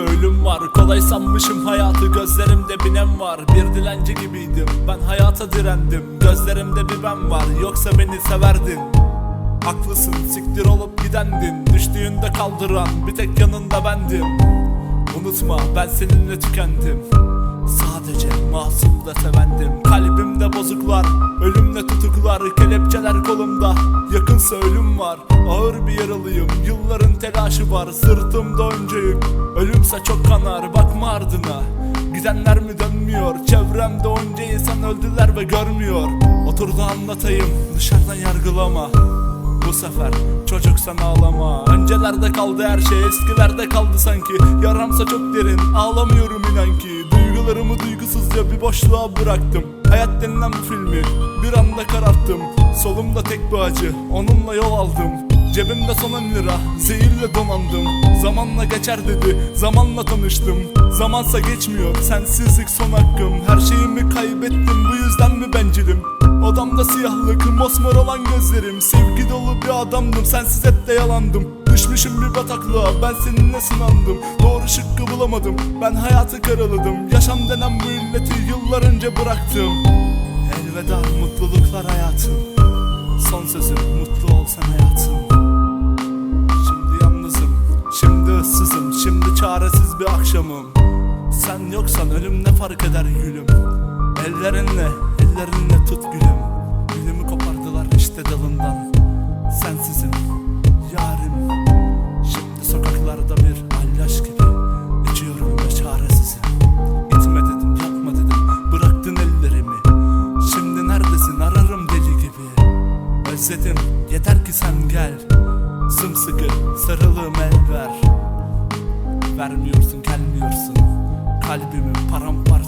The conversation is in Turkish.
ölüm var. Kolay sanmışım hayatı. Gözlerimde binem var. Bir dilenci gibiydim. Ben hayata direndim. Gözlerimde bir ben var. Yoksa beni severdin. Haklısın. Siktir olup gidendin. Düştüğünde kaldıran bir tek yanında bendim. Unutma ben seninle tükendim. Sadece masum da sevendim. Kalbimde bozuklar Ölümle tutuklar Kelepçeler kolumda. Yakınsa ölüm var Ağır bir yaralıyım telaşı var Sırtımda önce yük. Ölümse çok kanar Bakma ardına. Gidenler mi dönmüyor? Çevremde onca insan öldüler ve görmüyor. Otur da anlatayım Dışarıdan yargılama. Bu sefer çocuksan ağlama. Öncelerde kaldı her şey eskilerde kaldı sanki. Yaramsa çok derin ağlamıyorum inan ki. Duygularımı duygusuzca bir boşluğa bıraktım. Hayat denilen bu filmi bir anda kararttım. Solumda tek bir acı onunla yol aldım Cebimde son 10 lira zehirle donandım Zamanla geçer dedi zamanla tanıştım. Zamansa geçmiyor sensizlik son hakkım. Her şeyimi kaybettim bu yüzden mi bencilim? Odamda siyahlık, mosmor olan gözlerim. Sevgi dolu bir adamdım, sensiz hep de yalandım. Düşmüşüm bir bataklığa, ben seninle sınandım. Doğru şıkkı bulamadım, ben hayatı karaladım. Yaşam denen bu illeti yıllar önce bıraktım. Elveda mutluluklar hayatım. Son sözüm mutlu olsan hayatım çaresiz bir akşamım. Sen yoksan ölüm ne fark eder gülüm? Ellerinle, ellerinle tut gülüm. Gülümü kopardılar işte dalından. Sensizim, yarim. Şimdi sokaklarda bir alyaş gibi İçiyorum ve çaresizim Gitme dedim, yapma dedim. Bıraktın ellerimi. Şimdi neredesin? Ararım deli gibi. Özledim, yeter ki sen gel. Sımsıkı sarılığım el ver Vermiyorsun gelmiyorsun. Kalbimi paramparça